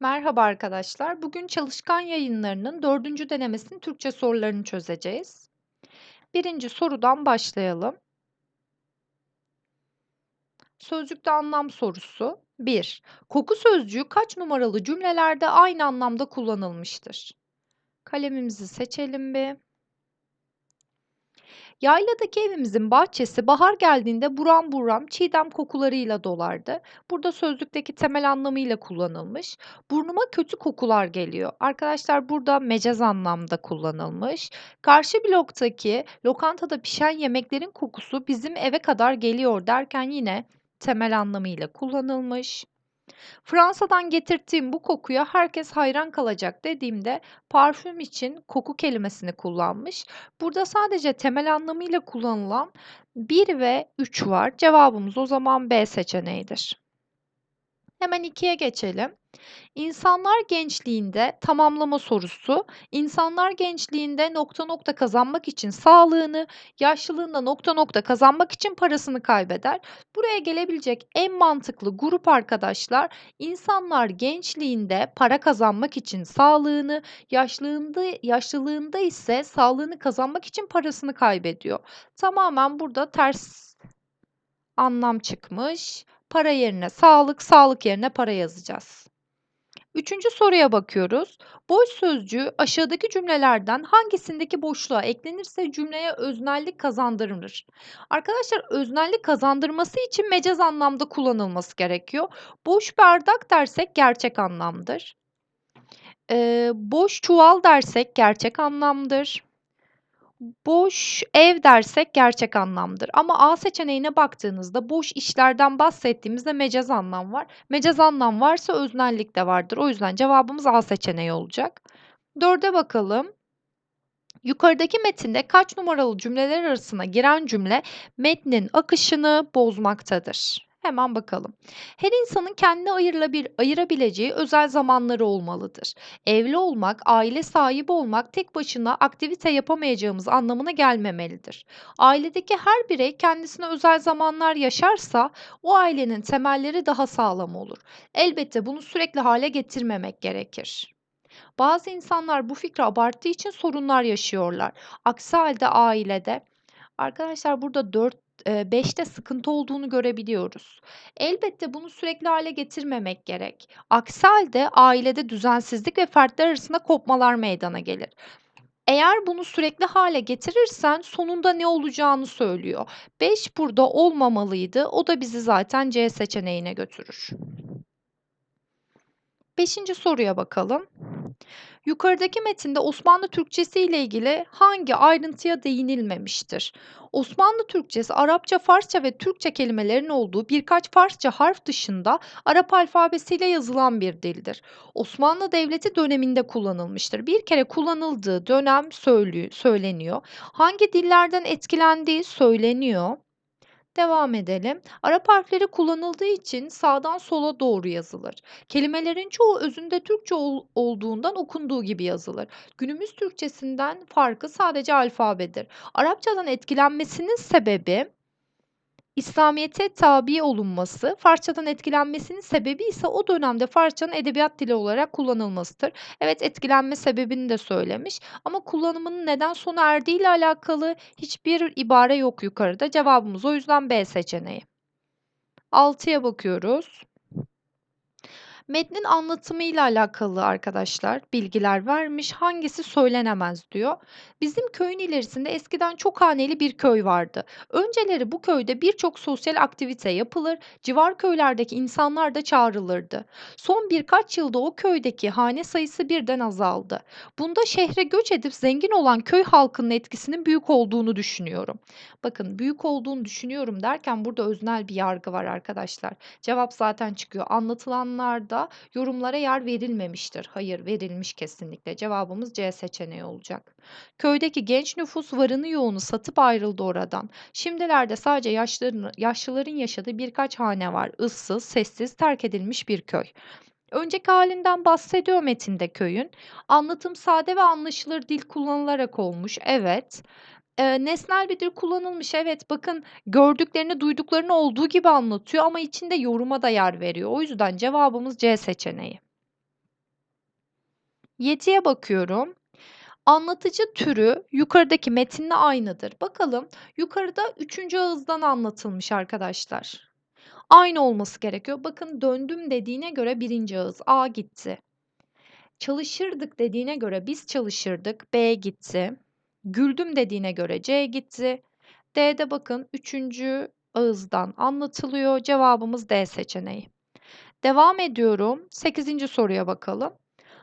Merhaba arkadaşlar. Bugün Çalışkan Yayınları'nın dördüncü denemesinin Türkçe sorularını çözeceğiz. Birinci sorudan başlayalım. Sözcükte anlam sorusu. 1. Koku sözcüğü kaç numaralı cümlelerde aynı anlamda kullanılmıştır? Kalemimizi seçelim bir. Yayladaki evimizin bahçesi bahar geldiğinde buram buram çiğdem kokularıyla dolardı. Burada sözlükteki temel anlamıyla kullanılmış. Burnuma kötü kokular geliyor. Arkadaşlar burada mecaz anlamda kullanılmış. Karşı bloktaki lokantada pişen yemeklerin kokusu bizim eve kadar geliyor derken yine temel anlamıyla kullanılmış. Fransa'dan getirttiğim bu kokuya herkes hayran kalacak dediğimde parfüm için koku kelimesini kullanmış. Burada sadece temel anlamıyla kullanılan 1 ve 3 var. Cevabımız o zaman B seçeneğidir. Hemen 2'ye geçelim. İnsanlar gençliğinde tamamlama sorusu, insanlar gençliğinde nokta nokta kazanmak için sağlığını, yaşlılığında nokta nokta kazanmak için parasını kaybeder. Buraya gelebilecek en mantıklı grup arkadaşlar, insanlar gençliğinde para kazanmak için sağlığını, yaşlılığında, yaşlılığında ise sağlığını kazanmak için parasını kaybediyor. Tamamen burada ters anlam çıkmış. Para yerine sağlık, sağlık yerine para yazacağız. Üçüncü soruya bakıyoruz. Boş sözcüğü aşağıdaki cümlelerden hangisindeki boşluğa eklenirse cümleye öznellik kazandırılır? Arkadaşlar öznellik kazandırması için mecaz anlamda kullanılması gerekiyor. Boş bardak dersek gerçek anlamdır. Ee, boş çuval dersek gerçek anlamdır. Boş ev dersek gerçek anlamdır ama A seçeneğine baktığınızda boş işlerden bahsettiğimizde mecaz anlam var. Mecaz anlam varsa öznellik de vardır. O yüzden cevabımız A seçeneği olacak. 4'e bakalım. Yukarıdaki metinde kaç numaralı cümleler arasına giren cümle metnin akışını bozmaktadır? Hemen bakalım. Her insanın kendine ayırılabil ayırabileceği özel zamanları olmalıdır. Evli olmak, aile sahibi olmak tek başına aktivite yapamayacağımız anlamına gelmemelidir. Ailedeki her birey kendisine özel zamanlar yaşarsa o ailenin temelleri daha sağlam olur. Elbette bunu sürekli hale getirmemek gerekir. Bazı insanlar bu fikri abarttığı için sorunlar yaşıyorlar. Aksi halde ailede Arkadaşlar burada 4 eee, 5'te sıkıntı olduğunu görebiliyoruz. Elbette bunu sürekli hale getirmemek gerek. Aksi halde ailede düzensizlik ve fertler arasında kopmalar meydana gelir. Eğer bunu sürekli hale getirirsen sonunda ne olacağını söylüyor. 5 burada olmamalıydı. O da bizi zaten C seçeneğine götürür. Beşinci soruya bakalım. Yukarıdaki metinde Osmanlı Türkçesi ile ilgili hangi ayrıntıya değinilmemiştir? Osmanlı Türkçesi Arapça, Farsça ve Türkçe kelimelerin olduğu birkaç Farsça harf dışında Arap alfabesiyle yazılan bir dildir. Osmanlı Devleti döneminde kullanılmıştır. Bir kere kullanıldığı dönem söyleniyor. Hangi dillerden etkilendiği söyleniyor. Devam edelim. Arap harfleri kullanıldığı için sağdan sola doğru yazılır. Kelimelerin çoğu özünde Türkçe ol olduğundan okunduğu gibi yazılır. Günümüz Türkçesinden farkı sadece alfabedir. Arapçadan etkilenmesinin sebebi İslamiyet'e tabi olunması, Farsçadan etkilenmesinin sebebi ise o dönemde Farsçanın edebiyat dili olarak kullanılmasıdır. Evet, etkilenme sebebini de söylemiş ama kullanımının neden sona erdiği ile alakalı hiçbir ibare yok yukarıda. Cevabımız o yüzden B seçeneği. 6'ya bakıyoruz. Metnin anlatımıyla alakalı arkadaşlar bilgiler vermiş. Hangisi söylenemez diyor. Bizim köyün ilerisinde eskiden çok haneli bir köy vardı. Önceleri bu köyde birçok sosyal aktivite yapılır, civar köylerdeki insanlar da çağrılırdı. Son birkaç yılda o köydeki hane sayısı birden azaldı. Bunda şehre göç edip zengin olan köy halkının etkisinin büyük olduğunu düşünüyorum. Bakın büyük olduğunu düşünüyorum derken burada öznel bir yargı var arkadaşlar. Cevap zaten çıkıyor. Anlatılanlarda da yorumlara yer verilmemiştir. Hayır, verilmiş kesinlikle. Cevabımız C seçeneği olacak. Köydeki genç nüfus varını yoğunu satıp ayrıldı oradan. Şimdilerde sadece yaşlıların, yaşlıların yaşadığı birkaç hane var. Issız, sessiz, terk edilmiş bir köy. Önceki halinden bahsediyor metinde köyün. Anlatım sade ve anlaşılır dil kullanılarak olmuş. Evet. Eee, nesnel bir dil kullanılmış. Evet, bakın gördüklerini, duyduklarını olduğu gibi anlatıyor ama içinde yoruma da yer veriyor. O yüzden cevabımız C seçeneği. 7'ye bakıyorum. Anlatıcı türü yukarıdaki metinle aynıdır. Bakalım yukarıda 3. ağızdan anlatılmış arkadaşlar. Aynı olması gerekiyor. Bakın döndüm dediğine göre 1. ağız A gitti. Çalışırdık dediğine göre biz çalışırdık B gitti. Güldüm dediğine göre C gitti. D'de bakın 3. ağızdan anlatılıyor. Cevabımız D seçeneği. Devam ediyorum. 8. soruya bakalım.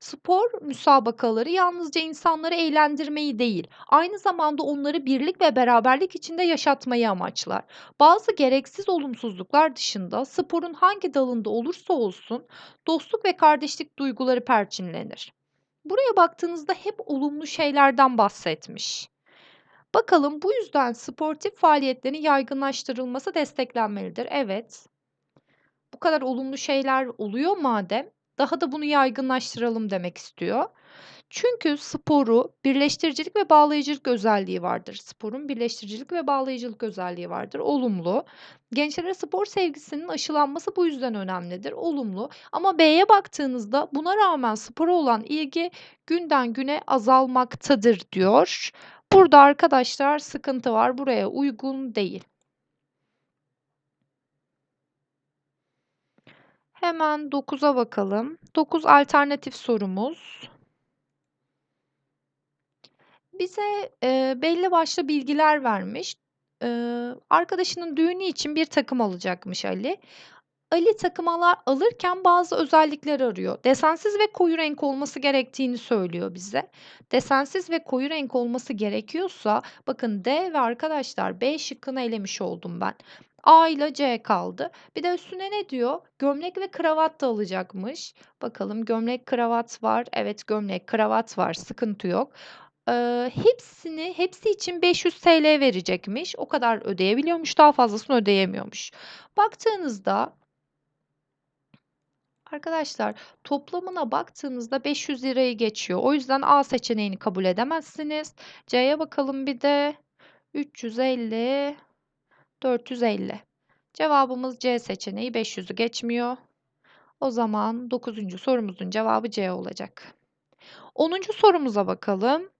Spor müsabakaları yalnızca insanları eğlendirmeyi değil, aynı zamanda onları birlik ve beraberlik içinde yaşatmayı amaçlar. Bazı gereksiz olumsuzluklar dışında sporun hangi dalında olursa olsun dostluk ve kardeşlik duyguları perçinlenir. Buraya baktığınızda hep olumlu şeylerden bahsetmiş. Bakalım bu yüzden sportif faaliyetlerin yaygınlaştırılması desteklenmelidir. Evet. Bu kadar olumlu şeyler oluyor madem daha da bunu yaygınlaştıralım demek istiyor. Çünkü sporu birleştiricilik ve bağlayıcılık özelliği vardır. Sporun birleştiricilik ve bağlayıcılık özelliği vardır. Olumlu. Gençlere spor sevgisinin aşılanması bu yüzden önemlidir. Olumlu. Ama B'ye baktığınızda buna rağmen spora olan ilgi günden güne azalmaktadır diyor. Burada arkadaşlar sıkıntı var. Buraya uygun değil. Hemen 9'a bakalım. 9 alternatif sorumuz. Bize, eee, belli başlı bilgiler vermiş. Eee, arkadaşının düğünü için bir takım alacakmış Ali. Ali takım alırken bazı özellikler arıyor. Desensiz ve koyu renk olması gerektiğini söylüyor bize. Desensiz ve koyu renk olması gerekiyorsa bakın D ve arkadaşlar B şıkkını elemiş oldum ben. A ile C kaldı. Bir de üstüne ne diyor? Gömlek ve kravat da alacakmış. Bakalım gömlek, kravat var. Evet gömlek, kravat var. Sıkıntı yok. Eee, hepsini hepsi için 500 TL verecekmiş. O kadar ödeyebiliyormuş. Daha fazlasını ödeyemiyormuş. Baktığınızda Arkadaşlar toplamına baktığınızda 500 lirayı geçiyor. O yüzden A seçeneğini kabul edemezsiniz. C'ye bakalım bir de 350 450. Cevabımız C seçeneği 500'ü geçmiyor. O zaman 9. sorumuzun cevabı C olacak. 10. sorumuza bakalım.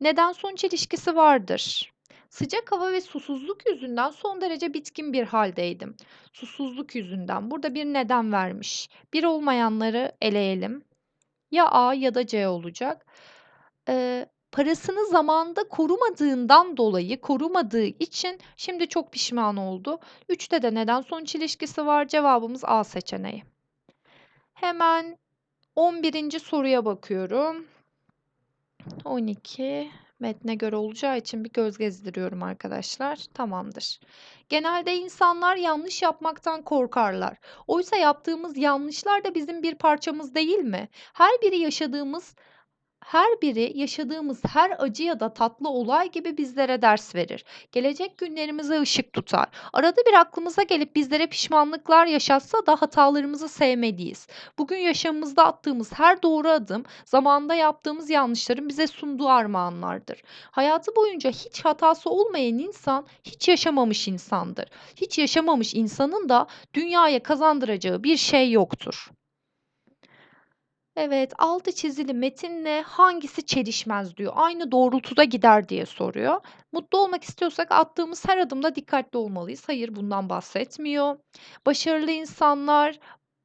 Neden sonuç ilişkisi vardır? Sıcak hava ve susuzluk yüzünden son derece bitkin bir haldeydim. Susuzluk yüzünden. Burada bir neden vermiş. Bir olmayanları eleyelim. Ya A ya da C olacak. Ee, parasını zamanda korumadığından dolayı, korumadığı için şimdi çok pişman oldu. 3'te de neden sonuç ilişkisi var. Cevabımız A seçeneği. Hemen 11. soruya bakıyorum. 12 metne göre olacağı için bir göz gezdiriyorum arkadaşlar. Tamamdır. Genelde insanlar yanlış yapmaktan korkarlar. Oysa yaptığımız yanlışlar da bizim bir parçamız değil mi? Her biri yaşadığımız her biri yaşadığımız her acı ya da tatlı olay gibi bizlere ders verir. Gelecek günlerimize ışık tutar. Arada bir aklımıza gelip bizlere pişmanlıklar yaşatsa da hatalarımızı sevmeliyiz. Bugün yaşamımızda attığımız her doğru adım, zamanında yaptığımız yanlışların bize sunduğu armağanlardır. Hayatı boyunca hiç hatası olmayan insan hiç yaşamamış insandır. Hiç yaşamamış insanın da dünyaya kazandıracağı bir şey yoktur. Evet, altı çizili metinle hangisi çelişmez diyor. Aynı doğrultuda gider diye soruyor. Mutlu olmak istiyorsak attığımız her adımda dikkatli olmalıyız. Hayır, bundan bahsetmiyor. Başarılı insanlar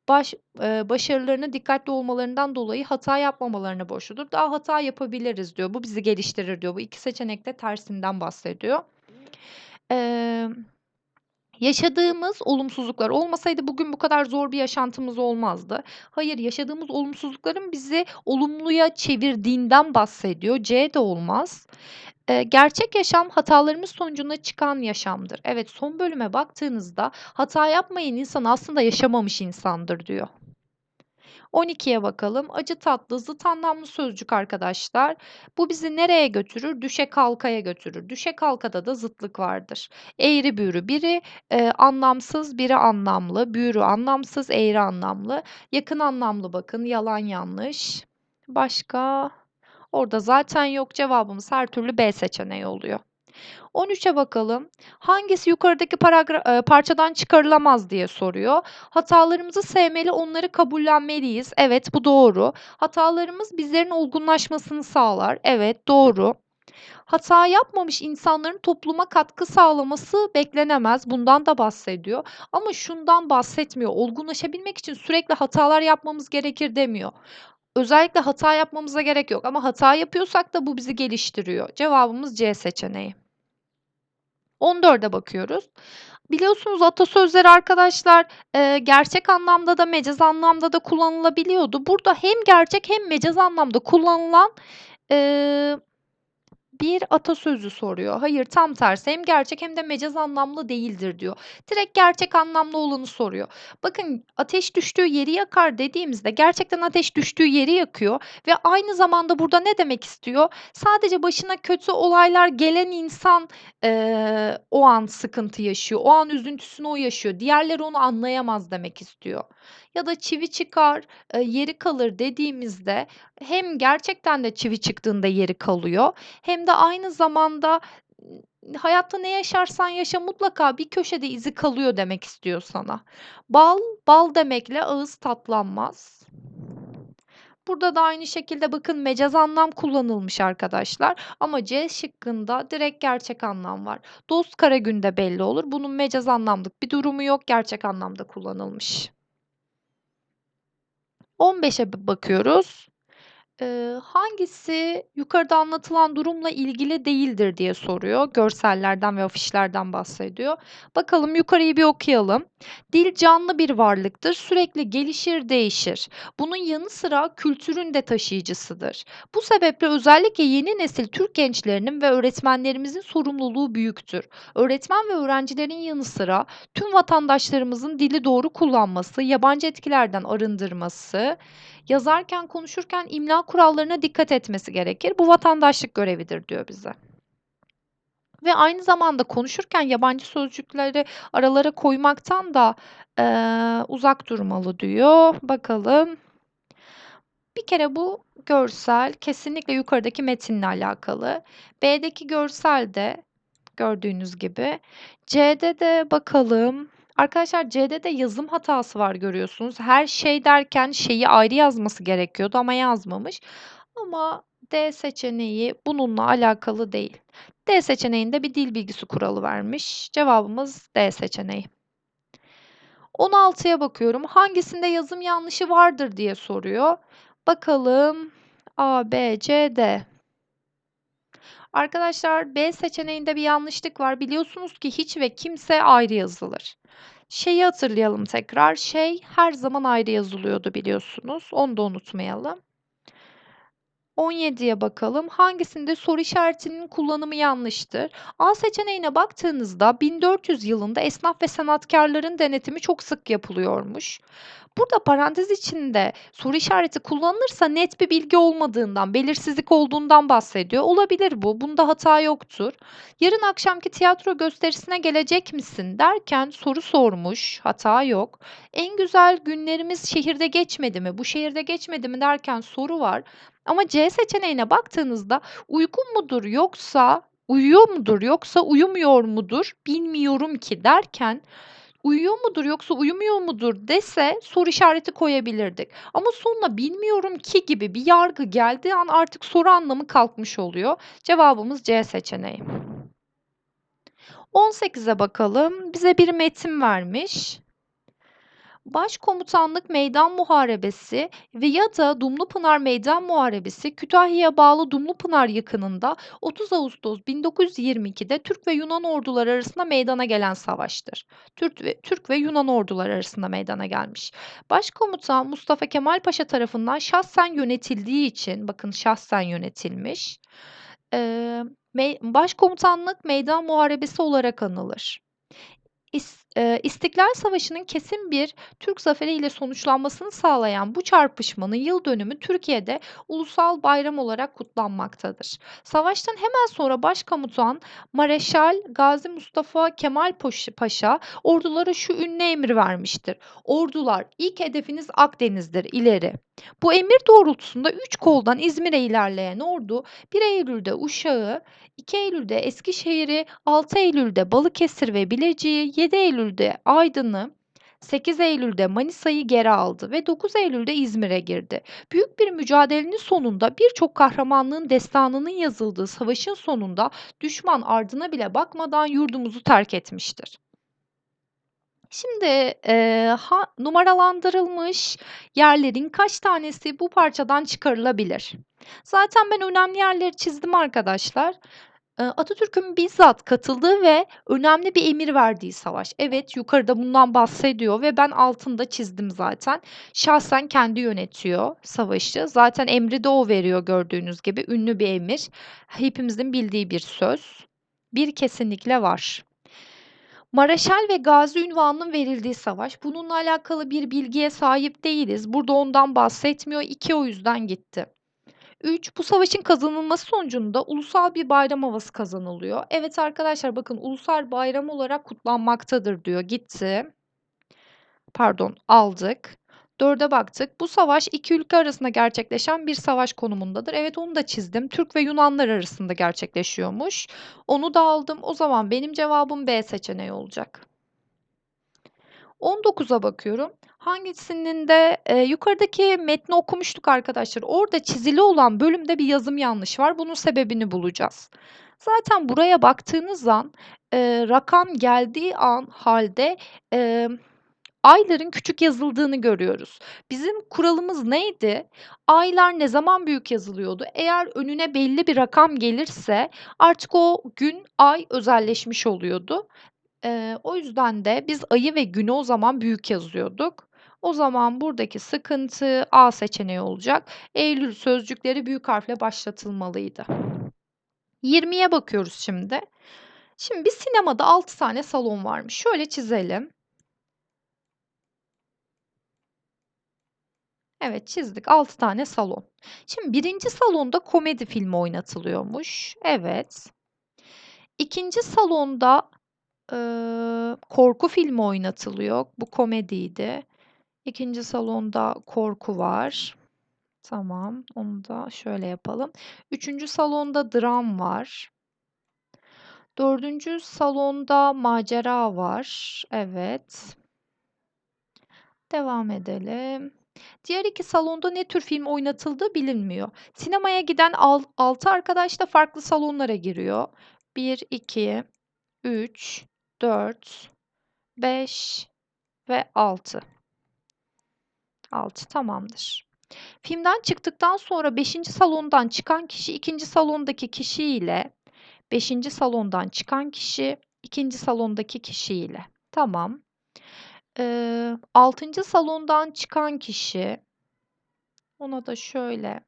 baş, e, başarılarına dikkatli olmalarından dolayı hata yapmamalarına borçludur. Daha hata yapabiliriz diyor. Bu bizi geliştirir diyor. Bu iki seçenekte tersinden bahsediyor. Eee Yaşadığımız olumsuzluklar olmasaydı bugün bu kadar zor bir yaşantımız olmazdı. Hayır, yaşadığımız olumsuzlukların bizi olumluya çevirdiğinden bahsediyor. C de olmaz. Eee, gerçek yaşam hatalarımız sonucunda çıkan yaşamdır. Evet, son bölüme baktığınızda hata yapmayan insan aslında yaşamamış insandır diyor. 12'ye bakalım. Acı tatlı zıt anlamlı sözcük arkadaşlar. Bu bizi nereye götürür? Düşe kalkaya götürür. Düşe kalkada da zıtlık vardır. Eğri büğrü biri e, anlamsız, biri anlamlı. Büğrü anlamsız, eğri anlamlı. Yakın anlamlı bakın. Yalan yanlış. Başka? Orada zaten yok. Cevabımız her türlü B seçeneği oluyor. 13'e bakalım. Hangisi yukarıdaki eee, parçadan çıkarılamaz diye soruyor. Hatalarımızı sevmeli, onları kabullenmeliyiz. Evet, bu doğru. Hatalarımız bizlerin olgunlaşmasını sağlar. Evet, doğru. Hata yapmamış insanların topluma katkı sağlaması beklenemez. Bundan da bahsediyor ama şundan bahsetmiyor. Olgunlaşabilmek için sürekli hatalar yapmamız gerekir demiyor. Özellikle hata yapmamıza gerek yok ama hata yapıyorsak da bu bizi geliştiriyor. Cevabımız C seçeneği. 14'e bakıyoruz. Biliyorsunuz atasözleri arkadaşlar, eee, gerçek anlamda da mecaz anlamda da kullanılabiliyordu. Burada hem gerçek hem mecaz anlamda kullanılan, eee, bir atasözü soruyor. Hayır, tam tersi. Hem gerçek hem de mecaz anlamlı değildir diyor. Direkt gerçek anlamlı olanı soruyor. Bakın, "Ateş düştüğü yeri yakar." dediğimizde gerçekten ateş düştüğü yeri yakıyor ve aynı zamanda burada ne demek istiyor? Sadece başına kötü olaylar gelen insan, eee, o an sıkıntı yaşıyor. O an üzüntüsünü o yaşıyor. Diğerleri onu anlayamaz demek istiyor. Ya da "Çivi çıkar, eee, yeri kalır." dediğimizde hem gerçekten de çivi çıktığında yeri kalıyor hem de aynı zamanda, hayatta ne yaşarsan yaşa mutlaka bir köşede izi kalıyor demek istiyor sana. Bal, bal demekle ağız tatlanmaz. Burada da aynı şekilde bakın mecaz anlam kullanılmış arkadaşlar ama C şıkkında direkt gerçek anlam var. Dost kara günde belli olur. Bunun mecaz anlamlık bir durumu yok. Gerçek anlamda kullanılmış. 15'e b bakıyoruz. Eee, hangisi yukarıda anlatılan durumla ilgili değildir diye soruyor. Görsellerden ve afişlerden bahsediyor. Bakalım yukarıyı bir okuyalım. Dil canlı bir varlıktır. Sürekli gelişir, değişir. Bunun yanı sıra kültürün de taşıyıcısıdır. Bu sebeple özellikle yeni nesil Türk gençlerinin ve öğretmenlerimizin sorumluluğu büyüktür. Öğretmen ve öğrencilerin yanı sıra tüm vatandaşlarımızın dili doğru kullanması, yabancı etkilerden arındırması, yazarken, konuşurken imla kurallarına dikkat etmesi gerekir. Bu vatandaşlık görevidir diyor bize. Ve aynı zamanda konuşurken yabancı sözcükleri aralara koymaktan da, eee, uzak durmalı diyor. Bakalım. Bir kere bu görsel kesinlikle yukarıdaki metinle alakalı. B'deki görsel de gördüğünüz gibi. C'de de bakalım. Arkadaşlar C'de de yazım hatası var görüyorsunuz. Her şey derken şeyi ayrı yazması gerekiyordu ama yazmamış. Ama D seçeneği bununla alakalı değil. D seçeneğinde bir dil bilgisi kuralı vermiş. Cevabımız D seçeneği. 16'ya bakıyorum. Hangisinde yazım yanlışı vardır diye soruyor. Bakalım. A, B, C, D. Arkadaşlar B seçeneğinde bir yanlışlık var. Biliyorsunuz ki hiç ve kimse ayrı yazılır. Şeyi hatırlayalım tekrar. Şey her zaman ayrı yazılıyordu biliyorsunuz. Onu da unutmayalım. 17'ye bakalım. Hangisinde soru işaretinin kullanımı yanlıştır? A seçeneğine baktığınızda 1400 yılında esnaf ve sanatkarların denetimi çok sık yapılıyormuş. Burada parantez içinde soru işareti kullanılırsa net bir bilgi olmadığından, belirsizlik olduğundan bahsediyor. Olabilir bu. Bunda hata yoktur. Yarın akşamki tiyatro gösterisine gelecek misin derken soru sormuş. Hata yok. En güzel günlerimiz şehirde geçmedi mi? Bu şehirde geçmedi mi derken soru var. Ama C seçeneğine baktığınızda uygun mudur yoksa uyuyor mudur yoksa uyumuyor mudur bilmiyorum ki derken uyuyor mudur yoksa uyumuyor mudur dese soru işareti koyabilirdik. Ama sonuna bilmiyorum ki gibi bir yargı geldiği an artık soru anlamı kalkmış oluyor. Cevabımız C seçeneği. 18'e bakalım. Bize bir metin vermiş. Başkomutanlık Meydan Muharebesi ve ya da Dumlupınar Meydan Muharebesi Kütahya'ya bağlı Dumlupınar yakınında 30 Ağustos 1922'de Türk ve Yunan orduları arasında meydana gelen savaştır. Türk ve, Türk ve Yunan orduları arasında meydana gelmiş. Başkomutan Mustafa Kemal Paşa tarafından şahsen yönetildiği için, bakın şahsen yönetilmiş, e, me- Başkomutanlık Meydan Muharebesi olarak anılır. İs- Eee, İstiklal Savaşı'nın kesin bir Türk zaferiyle sonuçlanmasını sağlayan bu çarpışmanın yıldönümü Türkiye'de ulusal bayram olarak kutlanmaktadır. Savaştan hemen sonra Başkomutan Mareşal Gazi Mustafa Kemal Paşa ordulara şu ünlü emri vermiştir: "Ordular, ilk hedefiniz Akdeniz'dir, ileri!" Bu emir doğrultusunda 3 koldan İzmir'e ilerleyen ordu 1 Eylül'de Uşak'ı, 2 Eylül'de Eskişehir'i, 6 Eylül'de Balıkesir ve Bilecik'i, 7 Eylül'de Aydın'ı, 8 Eylül'de Manisa'yı geri aldı ve 9 Eylül'de İzmir'e girdi. Büyük bir mücadelenin sonunda birçok kahramanlığın destanının yazıldığı savaşın sonunda düşman ardına bile bakmadan yurdumuzu terk etmiştir. Şimdi, eee, ha numaralandırılmış yerlerin kaç tanesi bu parçadan çıkarılabilir? Zaten ben önemli yerleri çizdim arkadaşlar. Atatürk'ün bizzat katıldığı ve önemli bir emir verdiği savaş. Evet, yukarıda bundan bahsediyor ve ben altında çizdim zaten. Şahsen kendi yönetiyor savaşı. Zaten emri de o veriyor gördüğünüz gibi. Ünlü bir emir. Hepimizin bildiği bir söz. Bir kesinlikle var. Mareşal ve Gazi unvanının verildiği savaş. Bununla alakalı bir bilgiye sahip değiliz. Burada ondan bahsetmiyor. 2 o yüzden gitti. 3 bu savaşın kazanılması sonucunda ulusal bir bayram havası kazanılıyor. Evet arkadaşlar bakın ulusal bayram olarak kutlanmaktadır diyor. Gitti. Pardon, aldık. 4'e baktık. Bu savaş iki ülke arasında gerçekleşen bir savaş konumundadır. Evet onu da çizdim. Türk ve Yunanlar arasında gerçekleşiyormuş. Onu da aldım. O zaman benim cevabım B seçeneği olacak. 19'a bakıyorum. Hangisinin de eee, yukarıdaki metni okumuştuk arkadaşlar. Orada çizili olan bölümde bir yazım yanlış var. Bunun sebebini bulacağız. Zaten buraya baktığınız an, eee, rakam geldiği an halde, emm, ayların küçük yazıldığını görüyoruz. Bizim kuralımız neydi? Aylar ne zaman büyük yazılıyordu? Eğer önüne belli bir rakam gelirse artık o gün, ay özelleşmiş oluyordu. Eee, o yüzden de biz ayı ve günü o zaman büyük yazıyorduk. O zaman buradaki sıkıntı A seçeneği olacak. Eylül sözcükleri büyük harfle başlatılmalıydı. 20'ye bakıyoruz şimdi. Şimdi bir sinemada 6 tane salon varmış. Şöyle çizelim. Evet, çizdik. 6 tane salon. Şimdi 1. salonda komedi filmi oynatılıyormuş. Evet. 2. salonda, ııı, korku filmi oynatılıyor. Bu komediydi. 2. salonda korku var. Tamam, onu da şöyle yapalım. 3. salonda dram var. 4. salonda macera var. Evet. Devam edelim. Diğer 2 salonda ne tür film oynatıldığı bilinmiyor. Sinemaya giden al 6 arkadaş da farklı salonlara giriyor. 1, 2, 3, 4, 5 ve 6. 6 tamamdır. Filmden çıktıktan sonra 5. salondan çıkan kişi 2. salondaki kişiyle 5. salondan çıkan kişi 2. salondaki kişiyle. Tamam. Eee, 6. salondan çıkan kişi ona da şöyle,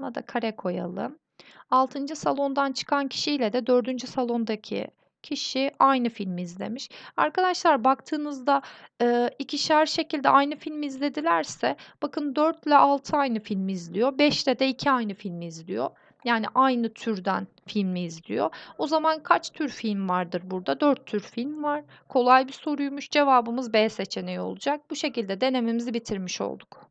ona da kare koyalım. 6. salondan çıkan kişiyle de 4. salondaki kişi aynı filmi izlemiş. Arkadaşlar baktığınızda, eee, ikişer şekilde aynı filmi izledilerse bakın 4 ile 6 aynı filmi izliyor. 5 ile de 2 aynı filmi izliyor. Yani aynı türden filmi izliyor. O zaman kaç tür film vardır burada? 4 tür film var. Kolay bir soruymuş. Cevabımız B seçeneği olacak. Bu şekilde denememizi bitirmiş olduk.